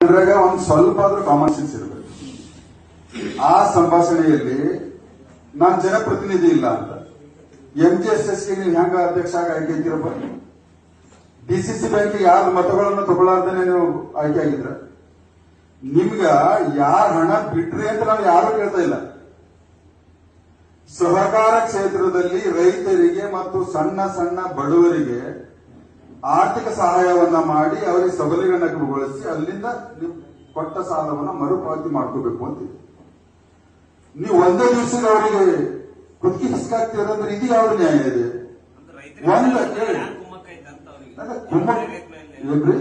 ಇದ್ರಾಗ ಒಂದ್ ಸ್ವಲ್ಪ ಆದ್ರೂ ಕಾಮನ್ ಸೆನ್ಸ್ ಇರಬೇಕು. ಆ ಸಂಭಾಷಣೆಯಲ್ಲಿ ನಾನ್ ಜನಪ್ರತಿನಿಧಿ ಇಲ್ಲ ಅಂತ. ಎಂ ಜಿ ಎಸ್ ಎಸ್ಗೆ ನೀವು ಹೆಂಗ ಅಧ್ಯಕ್ಷ ಆಗಿ ಆಯ್ಕೆ ಡಿಸಿಸಿ ಬ್ಯಾಂಕ್ ಯಾರ ಮತಗಳನ್ನು ತಗೊಳ್ಳಾರ್ದೇನೆ ನೀವು ಆಯ್ಕೆ ಆಗಿದ್ರ? ನಿಮ್ಗ ಯಾರ ಹಣ ಬಿಟ್ರಿ ಅಂತ ನಾನು ಯಾರು ಕೇಳ್ತಾ ಇಲ್ಲ. ಸಹಕಾರ ಕ್ಷೇತ್ರದಲ್ಲಿ ರೈತರಿಗೆ ಮತ್ತು ಸಣ್ಣ ಸಣ್ಣ ಬಡವರಿಗೆ ಆರ್ಥಿಕ ಸಹಾಯವನ್ನ ಮಾಡಿ ಅವರಿಗೆ ಸಬಲೀಕರಣಗೊಳಿಸಿ ಅಲ್ಲಿಂದ ನೀವು ಕೊಟ್ಟ ಸಾಲವನ್ನ ಮರುಪಾವತಿ ಮಾಡ್ಕೋಬೇಕು ಅಂತ ನೀವು ಒಂದೇ ದಿವಸ ಅವರಿಗೆ ಕುತ್ತಿಗೆ ಹಿಸ್ಕಾಗ್ತೀರಂದ್ರೆ ಇದು ಯಾವ ನ್ಯಾಯ ಇದೆ? ಒಂದ ಕೇಳಿ ಏನ್ರಿ?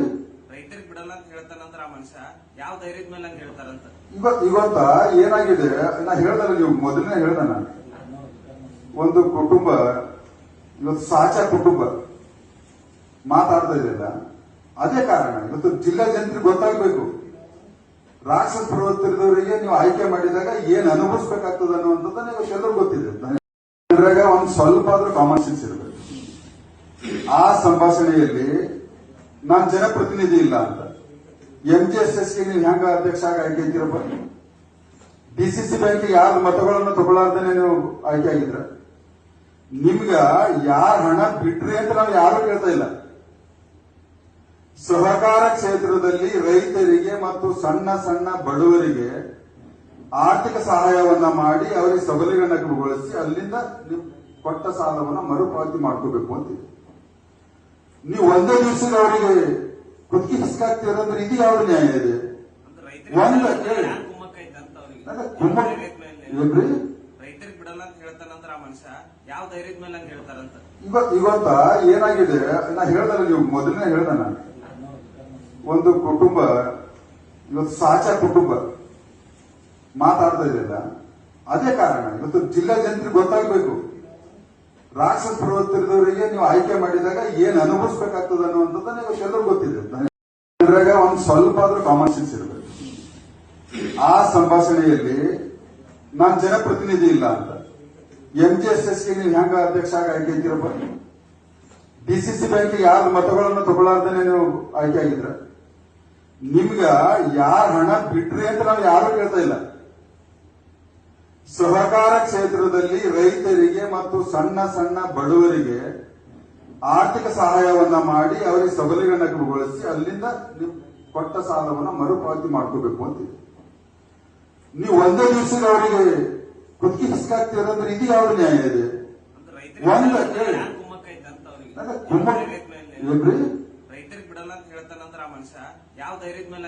ಇವತ್ತ ಏನಾಗಿದೆ? ನಾ ಹೇಳ್ದಲ್ಲ ನೀವು ಮೊದಲನೇ ಹೇಳ್ದ ನಾನು. ಒಂದು ಕುಟುಂಬ ಇವತ್ತು ಸಾಚಾ ಕುಟುಂಬ. ಮಾತಾಡ್ತಾ ಇದೆಯಲ್ಲ ಅದೇ ಕಾರಣ, ಇವತ್ತು ಜಿಲ್ಲಾ ಜನರಿಗೆ ಗೊತ್ತಾಗಬೇಕು. ರಾಷ್ಟ್ರ ಪ್ರವರ್ತರದವರಿಗೆ ನೀವು ಆಯ್ಕೆ ಮಾಡಿದಾಗ ಏನ್ ಅನುಭವಿಸ್ಬೇಕಾಗ್ತದೆ ನೀವು ಎಲ್ಲರೂ ಗೊತ್ತಿದೆ. ಜನರಾಗ ಒಂದ್ ಸ್ವಲ್ಪ ಆದ್ರೂ ಕಾಮನ್ ಸೆನ್ಸ್ ಇರಬೇಕು. ಆ ಸಂಭಾಷಣೆಯಲ್ಲಿ ನಾನ್ ಜನಪ್ರತಿನಿಧಿ ಇಲ್ಲ ಅಂತ. ಎಂ ಜಿ ಎಸ್ ಎಸ್ಗೆ ನೀವು ಹೆಂಗ ಅಧ್ಯಕ್ಷ ಆಗಿ ಆಯ್ಕೆ ಇದ್ದೀರಪ್ಪ ಡಿಸಿಸಿ ಬ್ಯಾಂಕ್ ಯಾರ ಮತಗಳನ್ನು ತಗೊಳ್ಳಾರ್ದೇನೆ ನೀವು ಆಯ್ಕೆ ಆಗಿದ್ರ ನಿಮ್ಗ ಯಾರ ಹಣ ಬಿಟ್ರಿ ಅಂತ ನಾವು ಯಾರು ಕೇಳ್ತಾ ಇಲ್ಲ. ಸಹಕಾರ ಕ್ಷೇತ್ರದಲ್ಲಿ ರೈತರಿಗೆ ಮತ್ತು ಸಣ್ಣ ಸಣ್ಣ ಬಡವರಿಗೆ ಆರ್ಥಿಕ ಸಹಾಯವನ್ನ ಮಾಡಿ ಅವರಿಗೆ ಸಬಲೀಕರಣಗೊಳಿಸಿ ಅಲ್ಲಿಂದ ನೀವು ಕೊಟ್ಟ ಸಾಲವನ್ನ ಮರುಪಾವತಿ ಮಾಡ್ಕೋಬೇಕು ಅಂತ ನೀವು ಒಂದೇ ದಿವಸ ಅವರಿಗೆ ಕುತ್ತಿಗೆ ಹಿಸ್ಕಾಗ್ತೀರಂದ್ರೆ ಇದು ಯಾವ ನ್ಯಾಯ ಇದೆ. ಒಂದ ಕೇಳಿ ಏನ್ರಿ? ಇವತ್ತ ಏನಾಗಿದೆ? ನಾ ಹೇಳ್ದಲ್ಲ ನೀವು ಮೊದಲನೇ ಹೇಳ್ದ ನಾನು. ಒಂದು ಕುಟುಂಬ, ಇವತ್ತು ಸಾಚ ಕುಟುಂಬ ಮಾತಾಡ್ತಾ ಇದೆಯಲ್ಲ ಅದೇ ಕಾರಣ, ಇವತ್ತು ಜಿಲ್ಲಾ ಜನರಿಗೆ ಗೊತ್ತಾಗಬೇಕು. ರಾಷ್ಟ್ರ ಪ್ರವರ್ತರದವರಿಗೆ ನೀವು ಆಯ್ಕೆ ಮಾಡಿದಾಗ ಏನ್ ಅನುಭವಿಸ್ಬೇಕಾಗ್ತದೆ ನೀವು ಎಲ್ಲರೂ ಗೊತ್ತಿದೆ. ಇದ್ರಾಗ ಒಂದ್ ಸ್ವಲ್ಪ ಆದ್ರೂ ಕಾಮನ್ ಸೆನ್ಸ್ ಇರಬೇಕು. ಆ ಸಂಭಾಷಣೆಯಲ್ಲಿ ನಾನ್ ಜನಪ್ರತಿನಿಧಿ ಇಲ್ಲ ಅಂತ. ಎಂ ಜಿ ಎಸ್ ಎಸ್ಗೆ ನೀವು ಹೆಂಗ ಅಧ್ಯಕ್ಷ ಆಗಿ ಆಯ್ಕೆ ಇದ್ದೀರಪ್ಪ ಡಿಸಿಸಿ ಬ್ಯಾಂಕ್ ಯಾರ ಮತಗಳನ್ನು ತಗೊಳಾರ್ದೇನೆ ನೀವು ಆಯ್ಕೆ ಆಗಿದ್ರ ನಿಮ್ಗ ಯಾರ ಹಣ ಬಿಟ್ರಿ ಅಂತ ನಾವು ಯಾರು ಕೇಳ್ತಾ ಇಲ್ಲ. ಸಹಕಾರ ಕ್ಷೇತ್ರದಲ್ಲಿ ರೈತರಿಗೆ ಮತ್ತು ಸಣ್ಣ ಸಣ್ಣ ಬಡವರಿಗೆ ಆರ್ಥಿಕ ಸಹಾಯವನ್ನ ಮಾಡಿ ಅವರಿಗೆ ಸಬಲೀಕರಣಗೊಳಿಸಿ ಅಲ್ಲಿಂದ ನೀವು ಕೊಟ್ಟ ಸಾಲವನ್ನ ಮರುಪಾವತಿ ಮಾಡ್ಕೋಬೇಕು ಅಂತ. ನೀವು ಒಂದೇ ದಿವಸ ಅವರಿಗೆ ಕುತ್ತಿಗೆ ಹಿಸ್ಕಾಗ್ತೀರಂದ್ರೆ ಇದು ಯಾವ ನ್ಯಾಯ ಇದೆ. ಒಂದ ಕುಂಭ ಏನ್ರಿ? ಅಂತ ಹೇಳ್ತಾನಂದ್ರ ಆ ಮನುಷ್ಯ ಯಾವ ಧೈರ್ಯದ ಮೇಲೆ